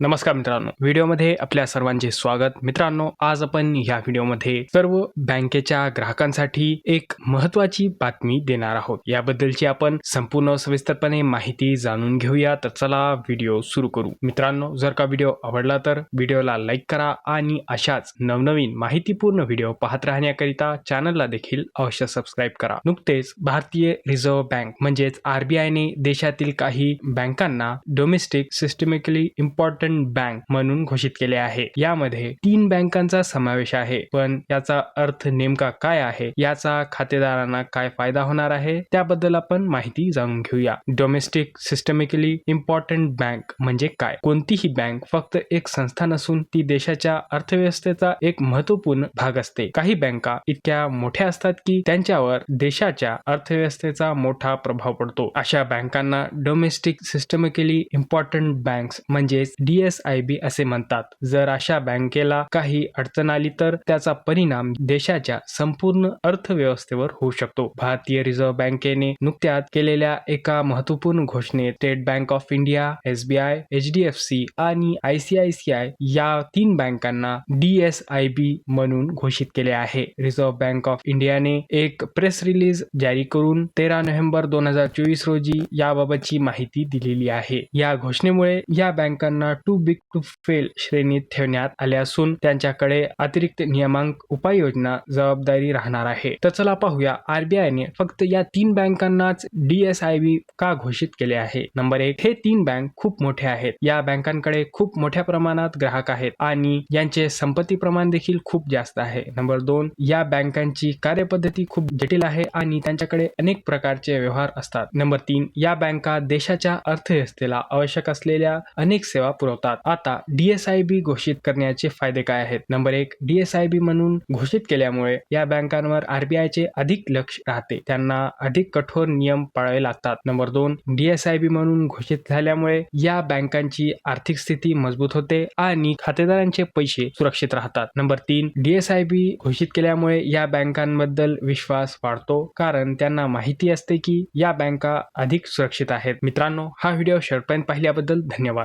नमस्कार मित्रांनो. व्हिडिओमध्ये आपल्या सर्वांचे स्वागत. मित्रांनो आज आपण या व्हिडिओमध्ये सर्व बँकेच्या ग्राहकांसाठी एक महत्वाची बातमी देणार आहोत. याबद्दलची आपण संपूर्ण सविस्तरपणे माहिती जाणून घेऊया. तर चला व्हिडिओ सुरू करू. मित्रांनो जर का व्हिडिओ आवडला तर व्हिडिओला लाईक करा आणि अशाच नवनवीन माहितीपूर्ण व्हिडिओ पाहत राहण्याकरिता चॅनलला देखील अवश्य सबस्क्राईब करा. नुकतेच भारतीय रिझर्व्ह बँक म्हणजेच आरबीआयने देशातील काही बँकांना domestic systemically important important bank म्हणून घोषित केले आहे. यामध्ये तीन बँकांचा समावेश आहे. पण याचा अर्थ नेमका काय आहे? याचा खातेदारांना काय फायदा होणार आहे? त्याबद्दल आपण माहिती जाणून घेऊया. डोमेस्टिक सिस्टमिकली इम्पॉर्टंट बँक म्हणजे काय? कोणतीही बँक फक्त एक संस्था नसून ती देशाच्या अर्थव्यवस्थेचा एक महत्त्वपूर्ण भाग असते. काही बँका इतक्या मोठ्या असतात की त्यांच्यावर देशाच्या अर्थव्यवस्थेचा मोठा प्रभाव पडतो. अशा बँकांना डोमेस्टिक सिस्टमिकली इम्पॉर्टंट बँक्स म्हणजेच डी एस आय बी असे म्हणतात. जर अशा बँकेला काही अडचण आली तर त्याचा परिणाम देशाच्या संपूर्ण अर्थव्यवस्थेवर होऊ शकतो. भारतीय रिझर्व्ह बँकेने नुकत्याच केलेल्या एका महत्त्वपूर्ण घोषणेत State Bank of India SBI H D F C आणि I C I C I या तीन बँकांना डीएसआयबी म्हणून घोषित केले आहे. रिझर्व्ह बँक ऑफ इंडियाने एक प्रेस रिलीज जारी करून तेरा नोव्हेंबर दोन हजार चोवीस रोजी याबाबतची माहिती दिलेली आहे. या घोषणेमुळे या बँकांना टू बिग टू फेल श्रेणीत ठेवण्यात आले असून त्यांच्याकडे अतिरिक्त नियमांक उपाययोजना जबाबदारी राहणार आहे. तर चला पाहूया आरबीआयने फक्त या तीन बँकांनाच डीएसआयबी का घोषित केले आहे? नंबर एक हे तीन बँक खूप मोठे आहेत. या बँकांकडे खूप मोठ्या प्रमाणात ग्राहक आहेत आणि यांचे संपत्ती प्रमाण देखील खूप जास्त आहे. नंबर दोन या बँकांची कार्यपद्धती खूप जटिल आहे आणि त्यांच्याकडे अनेक प्रकारचे व्यवहार असतात. नंबर तीन या बँका देशाच्या अर्थव्यवस्थेला आवश्यक असलेल्या अनेक सेवा पुरवतात. आता डीएसआयबी घोषित करण्याचे फायदे काय आहेत? नंबर एक डीएसआयबी म्हणून घोषित केल्यामुळे या बँकांवर आरबीआयचे अधिक लक्ष राहते. त्यांना अधिक कठोर नियम पाळावे लागतात. नंबर दोन डीएसआयबी म्हणून घोषित झाल्यामुळे या बँकांची आर्थिक स्थिती मजबूत होते आणि खातेदारांचे पैसे सुरक्षित राहतात. नंबर तीन डीएसआयबी घोषित केल्यामुळे या बँकांबद्दल विश्वास वाढतो कारण त्यांना माहिती असते की या बँका अधिक सुरक्षित आहेत. मित्रांनो हा व्हिडिओ शेवटपर्यंत पाहिल्याबद्दल धन्यवाद.